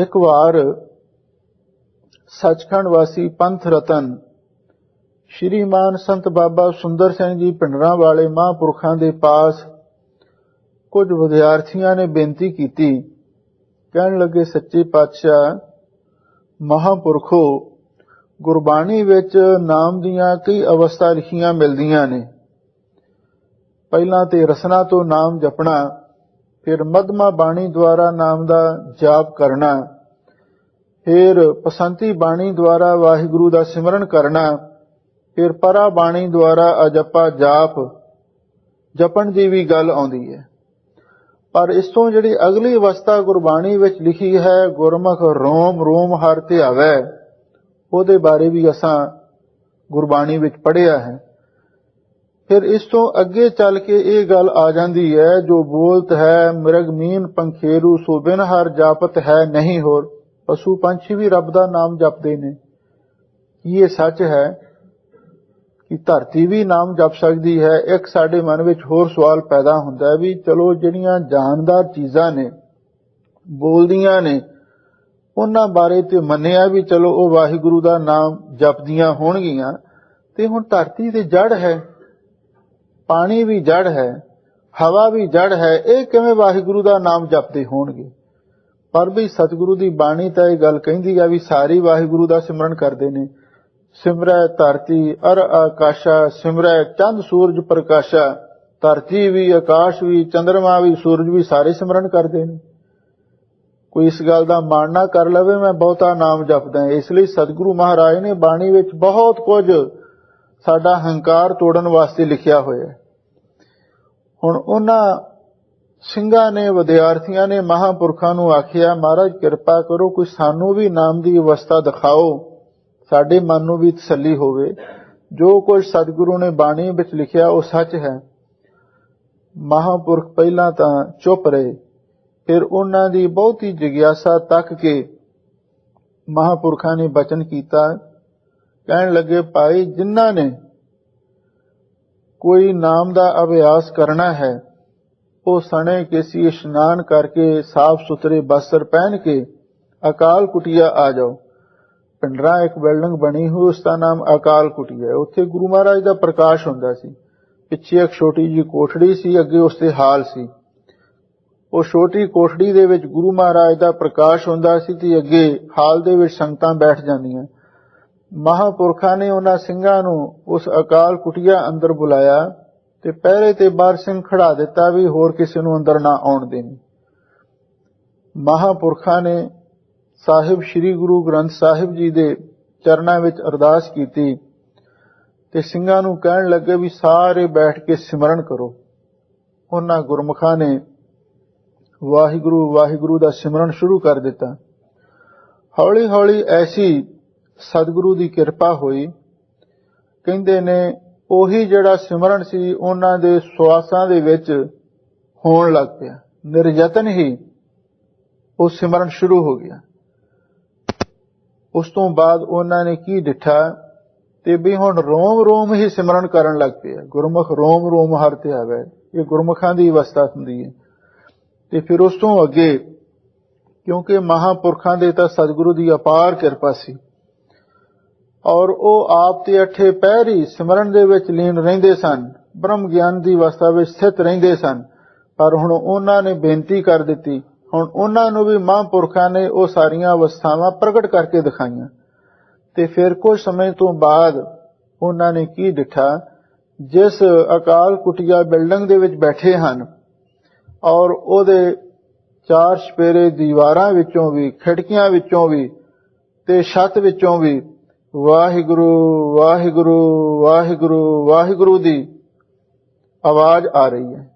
ਇੱਕ ਵਾਰ ਸੱਚਖੰਡ ਵਾਸੀ ਪੰਥ ਰਤਨ ਸ਼੍ਰੀਮਾਨ ਸੰਤ ਬਾਬਾ ਸੁੰਦਰ ਸਿੰਘ ਜੀ ਪਿੰਡਰਾਂ ਵਾਲੇ ਮਹਾਂਪੁਰਖਾਂ ਦੇ ਪਾਸ ਕੁਝ ਵਿਦਿਆਰਥੀਆਂ ਨੇ ਬੇਨਤੀ ਕੀਤੀ। ਕਹਿਣ ਲੱਗੇ, ਸੱਚੇ ਪਾਤਸ਼ਾਹ, ਮਹਾਂਪੁਰਖੋ, ਗੁਰਬਾਣੀ ਵਿੱਚ ਨਾਮ ਦੀਆਂ ਕਈ ਅਵਸਥਾ ਲਿਖੀਆਂ ਮਿਲਦੀਆਂ ਨੇ। ਪਹਿਲਾਂ ਤੇ ਰਸਨਾ ਤੋਂ ਨਾਮ ਜਪਣਾ ਫਿਰ ਮਧਮਾ ਬਾਣੀ ਦੁਆਰਾ ਨਾਮ ਦਾ ਜਾਪ ਕਰਨਾ, ਫਿਰ ਪਸੰਤੀ ਬਾਣੀ ਦੁਆਰਾ ਵਾਹਿਗੁਰੂ ਦਾ ਸਿਮਰਨ ਕਰਨਾ, ਫਿਰ ਪਰਾ ਬਾਣੀ ਦੁਆਰਾ ਅਜਪਾ ਜਾਪ, ਜਪਣ ਦੀ ਵੀ ਗੱਲ ਆਉਂਦੀ ਹੈ। ਪਰ ਇਸ ਤੋਂ ਜਿਹੜੀ ਅਗਲੀ ਅਵਸਥਾ ਗੁਰਬਾਣੀ ਵਿੱਚ ਲਿਖੀ ਹੈ, ਗੁਰਮੁਖ ਰੋਮ ਰੋਮ ਹਰ ਧਿਆਵੈ ਉਹਦੇ ਬਾਰੇ ਵੀ ਅਸਾਂ ਗੁਰਬਾਣੀ ਵਿੱਚ ਪੜ੍ਹਿਆ ਹੈ। ਫਿਰ ਇਸ ਤੋਂ ਅੱਗੇ ਚੱਲ ਕੇ ਇਹ ਗੱਲ ਆ ਜਾਂਦੀ ਹੈ, ਜੋ ਬੋਲਤ ਹੈ, ਮਿਰਗ ਪੰਖੇਰੂ, ਸੋ ਬਿਨ ਹਰ ਜਾਪਤ ਹੈ ਨਹੀਂ ਹੋਰ। ਪਸ਼ੂ ਪੰਛੀ ਵੀ ਰੱਬ ਦਾ ਨਾਮ ਜਪਦੇ ਨੇ। ਇਹ ਸੱਚ ਹੈ ਕਿ ਧਰਤੀ ਵੀ ਨਾਮ ਜਪ ਸਕਦੀ ਹੈ? ਇੱਕ ਸਾਡੇ ਮਨ ਵਿੱਚ ਹੋਰ ਸਵਾਲ ਪੈਦਾ ਹੁੰਦਾ ਵੀ ਚਲੋ ਜਿਹੜੀਆਂ ਜਾਨਦਾਰ ਚੀਜ਼ਾਂ ਨੇ, ਬੋਲਦੀਆਂ ਨੇ, ਉਹਨਾਂ ਬਾਰੇ ਤੇ ਮੰਨਿਆ ਵੀ ਚਲੋ ਉਹ ਵਾਹਿਗੁਰੂ ਦਾ ਨਾਮ ਜਪਦੀਆਂ ਹੋਣਗੀਆਂ, ਤੇ ਹੁਣ ਧਰਤੀ ਤੇ ਜੜ ਹੈ। ਪਾਣੀ ਵੀ ਜੜ ਹੈ, ਹਵਾ ਵੀ ਜੜ ਹੈ, ਇਹ ਕਿਵੇਂ ਵਾਹਿਗੁਰੂ ਦਾ ਨਾਮ ਜਪਦੇ ਹੋਣਗੇ? ਪਰ ਵੀ ਸਤਿਗੁਰੂ ਦੀ ਬਾਣੀ ਤਾਂ ਇਹ ਗੱਲ ਕਹਿੰਦੀ ਆ ਵੀ ਸਾਰੀ ਵਾਹਿਗੁਰੂ ਦਾ ਸਿਮਰਨ ਕਰਦੇ ਨੇ। ਸਿਮਰੈ ਧਰਤੀ ਅਰ ਆਕਾਸ਼ਾ, ਸਿਮਰੈ ਚੰਦ ਸੂਰਜ ਪ੍ਰਕਾਸ਼ਾ, ਧਰਤੀ ਵੀ, ਆਕਾਸ਼ ਵੀ ਚੰ드ਰਮਾ ਵੀ, ਸੂਰਜ ਵੀ ਸਾਰੇ ਸਿਮਰਨ ਕਰਦੇ ਨੇ। ਕੋਈ ਇਸ ਗੱਲ ਦਾ ਮਾਣ ਨਾ ਕਰ ਲਵੇ, ਮੈਂ ਬਹੁਤਾ ਨਾਮ ਜਪਦਾ ਇਸ ਲਈ ਸਤਿਗੁਰੂ ਮਹਾਰਾਜ ਨੇ ਬਾਣੀ ਵਿੱਚ ਬਹੁਤ ਕੁਝ ਸਾਡਾ ਹੰਕਾਰ ਤੋੜਨ ਵਾਸਤੇ ਲਿਖਿਆ ਹੋਇਆ ਹੈ। ਹੁਣ ਉਹਨਾਂ ਸਿੰਘਾਂ ਨੇ, ਵਿਦਿਆਰਥੀਆਂ ਨੇ, ਮਹਾਪੁਰਖਾਂ ਨੂੰ ਆਖਿਆ, ਮਹਾਰਾਜ, ਕਿਰਪਾ ਕਰੋ, ਕੋਈ ਸਾਨੂੰ ਵੀ ਨਾਮ ਦੀ ਅਵਸਥਾ ਦਿਖਾਓ। ਸਾਡੇ ਮਨ ਨੂੰ ਵੀ ਤਸੱਲੀ ਹੋਵੇ। ਜੋ ਕੁਝ ਸਤਿਗੁਰੂ ਨੇ ਬਾਣੀ ਵਿੱਚ ਲਿਖਿਆ, ਉਹ ਸੱਚ ਹੈ। ਮਹਾਪੁਰਖ ਪਹਿਲਾਂ ਤਾਂ ਚੁੱਪ ਰਹੇ। ਫਿਰ ਉਹਨਾਂ ਦੀ ਬਹੁਤੀ ਜਿਗਿਆਸਾ ਤੱਕ ਕੇ ਮਹਾਪੁਰਖਾਂ ਨੇ ਬਚਨ ਕੀਤਾ। ਕਹਿਣ ਲੱਗੇ, ਭਾਈ, ਜਿਨ੍ਹਾਂ ਨੇ ਕੋਈ ਨਾਮ ਦਾ ਅਭਿਆਸ ਕਰਨਾ ਹੈ, ਉਹ ਸਣੇ ਕਿਸੇ ਇਸ਼ਨਾਨ ਕਰਕੇ ਸਾਫ਼ ਸੁਥਰੇ ਬਸਤਰ ਪਹਿਨ ਕੇ ਅਕਾਲ ਕੁਟਿਆ ਆ ਜਾਓ। ਪਿੰਡਰਾ ਇੱਕ ਬਿਲਡਿੰਗ ਬਣੀ ਹੋਈ, ਉਸ ਦਾ ਨਾਮ ਅਕਾਲ ਕੁਟਿਆ ਉੱਥੇ ਗੁਰੂ ਮਹਾਰਾਜ ਦਾ ਪ੍ਰਕਾਸ਼ ਹੁੰਦਾ ਸੀ। ਪਿੱਛੇ ਇੱਕ ਛੋਟੀ ਜੀ ਕੋਠੜੀ ਸੀ, ਅੱਗੇ ਉਸ ਤੇ ਹਾਲ ਸੀ। ਉਹ ਛੋਟੀ ਕੋਠੜੀ ਦੇ ਵਿੱਚ ਗੁਰੂ ਮਹਾਰਾਜ ਦਾ ਪ੍ਰਕਾਸ਼ ਹੁੰਦਾ ਸੀ ਤੇ ਅੱਗੇ ਹਾਲ ਦੇ ਵਿੱਚ ਸੰਗਤਾਂ ਬੈਠ ਜਾਂਦੀਆਂ। ਮਹਾਪੁਰਖਾਂ ਨੇ ਉਹਨਾਂ ਸਿੰਘਾਂ ਨੂੰ ਉਸ ਅਕਾਲ ਕੁਟਿਆ ਅੰਦਰ ਬੁਲਾਇਆ ਤੇ ਪਹਿਰੇ ਤੇ ਬਾਹਰ ਸਿੰਘ ਖੜਾ ਦਿੱਤਾ ਵੀ ਹੋਰ ਕਿਸੇ ਨੂੰ ਅੰਦਰ ਨਾ ਆਉਣ ਦੇਣੀ। ਮਹਾਪੁਰਖਾਂ ਨੇ ਸਾਹਿਬ ਸ੍ਰੀ ਗੁਰੂ ਗ੍ਰੰਥ ਸਾਹਿਬ ਜੀ ਦੇ ਚਰਨਾਂ ਵਿੱਚ ਅਰਦਾਸ ਕੀਤੀ ਤੇ ਸਿੰਘਾਂ ਨੂੰ ਕਹਿਣ ਲੱਗੇ ਵੀ ਸਾਰੇ ਬੈਠ ਕੇ ਸਿਮਰਨ ਕਰੋ। ਉਹਨਾਂ ਗੁਰਮੁਖਾਂ ਨੇ ਵਾਹਿਗੁਰੂ ਵਾਹਿਗੁਰੂ ਦਾ ਸਿਮਰਨ ਸ਼ੁਰੂ ਕਰ ਦਿੱਤਾ। ਹੌਲੀ ਹੌਲੀ ਐਸੀ ਸਤਿਗੁਰੂ ਦੀ ਕਿਰਪਾ ਹੋਈ। ਕਹਿੰਦੇ ਨੇ, ਉਹੀ ਜਿਹੜਾ ਸਿਮਰਨ ਸੀ, ਉਹਨਾਂ ਦੇ ਸਵਾਸਾਂ ਦੇ ਵਿੱਚ ਹੋਣ ਲੱਗ ਪਿਆ। ਨਿਰਯਤਨ ਹੀ ਉਹ ਸਿਮਰਨ ਸ਼ੁਰੂ ਹੋ ਗਿਆ। ਉਸ ਤੋਂ ਬਾਅਦ ਉਹਨਾਂ ਨੇ ਕੀ ਡਿਠਾ? ਤੇ ਵੀ ਹੁਣ ਰੋਮ ਰੋਮ ਹੀ ਸਿਮਰਨ ਕਰਨ ਲੱਗ ਪਿਆ। ਗੁਰਮੁਖ ਰੋਮ ਰੋਮ ਹਰ ਤੇ ਆਵੇ। ਇਹ ਗੁਰਮੁਖਾਂ ਦੀ ਅਵਸਥਾ ਹੁੰਦੀ ਹੈ। ਤੇ ਫਿਰ ਉਸ ਤੋਂ ਅੱਗੇ, ਕਿਉਂਕਿ ਮਹਾਪੁਰਖਾਂ ਦੇ ਤਾਂ ਸਤਿਗੁਰੂ ਦੀ ਅਪਾਰ ਕਿਰਪਾ ਸੀ। ਔਰ ਉਹ ਆਪ ਤੇ ਅਠੇ ਪਹਿਰੀ ਸਿਮਰਨ ਦੇ ਵਿੱਚ ਲੀਨ ਰਹਿੰਦੇ ਸਨ, ਬ੍ਰਹਮ ਗਿਆਨ ਦੀ ਅਵਸਥਾ ਵਿੱਚ ਸਥਿਤ ਰਹਿੰਦੇ ਸਨ। ਪਰ ਹੁਣ ਉਹਨਾਂ ਨੇ ਬੇਨਤੀ ਕਰ ਦਿੱਤੀ, ਹੁਣ ਉਹਨਾਂ ਨੂੰ ਵੀ ਮਹਾਂਪੁਰਖਾਂ ਨੇ ਉਹ ਸਾਰੀਆਂ ਅਵਸਥਾਵਾਂ ਪ੍ਰਗਟ ਕਰਕੇ ਦਿਖਾਈਆਂ। ਤੇ ਫਿਰ ਕੁਝ ਸਮੇਂ ਤੋਂ ਬਾਅਦ ਉਹਨਾਂ ਨੇ ਕੀ ਡਿਠਾ, ਜਿਸ ਅਕਾਲ ਕੁਟਿਆ ਬਿਲਡਿੰਗ ਦੇ ਵਿੱਚ ਬੈਠੇ ਹਨ ਔਰ ਉਹਦੇ ਚਾਰ ਛਪੇਰੇ ਦੀਵਾਰਾਂ ਵਿੱਚੋਂ ਵੀ, ਖਿੜਕੀਆਂ ਵਿੱਚੋਂ ਵੀ ਤੇ ਛੱਤ ਵਿੱਚੋਂ ਵੀ ਵਾਹਿਗੁਰੂ ਵਾਹਿਗੁਰੂ ਵਾਹਿਗੁਰੂ ਵਾਹਿਗੁਰੂ ਦੀ ਆਵਾਜ਼ ਆ ਰਹੀ ਹੈ।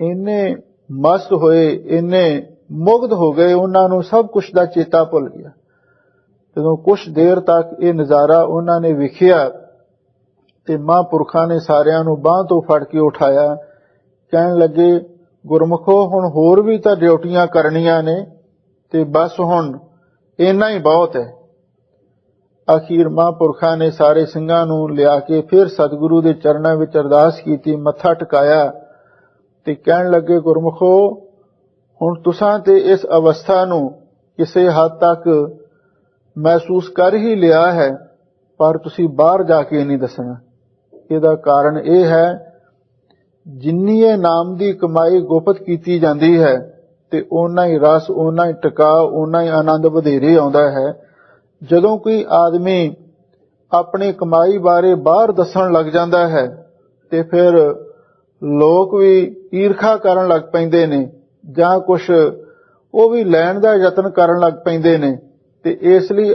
ਇੰਨੇ ਮਸਤ ਹੋਏ, ਇੰਨੇ ਮੁਗਧ ਹੋ ਗਏ, ਉਹਨਾਂ ਨੂੰ ਸਭ ਕੁਝ ਦਾ ਚੇਤਾ ਭੁੱਲ ਗਿਆ। ਜਦੋਂ ਕੁਝ ਦੇਰ ਤੱਕ ਇਹ ਨਜ਼ਾਰਾ ਉਹਨਾਂ ਨੇ ਵਿਖਿਆ ਤੇ ਮਹਾਂਪੁਰਖਾਂ ਨੇ ਸਾਰਿਆਂ ਨੂੰ ਬਾਹ ਤੋਂ ਫੜ ਕੇ ਉਠਾਇਆ, ਕਹਿਣ ਲੱਗੇ, ਗੁਰਮਖੋ, ਹੁਣ ਹੋਰ ਵੀ ਤਾਂ ਡਿਊਟੀਆਂ ਕਰਨੀਆਂ ਨੇ ਤੇ ਬਸ ਹੁਣ ਇੰਨਾ ਹੀ ਬਹੁਤ ਹੈ। ਅਖੀਰ ਮਹਾਂਪੁਰਖਾਂ ਨੇ ਸਾਰੇ ਸਿੰਘਾਂ ਨੂੰ ਲਿਆ ਕੇ ਫਿਰ ਸਤਿਗੁਰੂ ਦੇ ਚਰਨਾਂ ਵਿੱਚ ਅਰਦਾਸ ਕੀਤੀ, ਮੱਥਾ ਟਿਕਾਇਆ ਤੇ ਕਹਿਣ ਲੱਗੇ, ਗੁਰਮਖੋ, ਹੁਣ ਤੁਸਾਂ ਤੇ ਇਸ ਅਵਸਥਾ ਨੂੰ ਕਿਸੇ ਹੱਦ ਤੱਕ ਮਹਿਸੂਸ ਕਰ ਹੀ ਲਿਆ ਹੈ, ਪਰ ਤੁਸੀਂ ਬਾਹਰ ਜਾ ਕੇ ਨਹੀਂ ਦੱਸਣਾ। ਇਹਦਾ ਕਾਰਨ ਇਹ ਹੈ, ਜਿੰਨੀ ਇਹ ਨਾਮ ਦੀ ਕਮਾਈ ਗੁਪਤ ਕੀਤੀ ਜਾਂਦੀ ਹੈ ਤੇ ਓਨਾ ਹੀ ਰਸ, ਓਨਾ ਹੀ ਟਿਕਾ ਓਨਾ ਹੀ ਆਨੰਦ ਵਧੇਰੇ ਆਉਂਦਾ ਹੈ। ਜਦੋਂ ਕੋਈ ਆਦਮੀ ਆਪਣੀ ਕਮਾਈ ਬਾਰੇ ਬਾਹਰ ਦੱਸਣ ਲੱਗ ਜਾਂਦਾ ਹੈ, ਤੇ ਫਿਰ ਲੋਕ ਵੀ ਈਰਖਾ ਕਰਨ ਲੱਗ ਪੈਂਦੇ ਨੇ ਜਾਂ ਕੁਝ ਉਹ ਵੀ ਲੈਣ ਦਾ ਯਤਨ ਕਰਨ ਲੱਗ ਪੈਂਦੇ ਨੇ, ਤੇ ਇਸ ਲਈ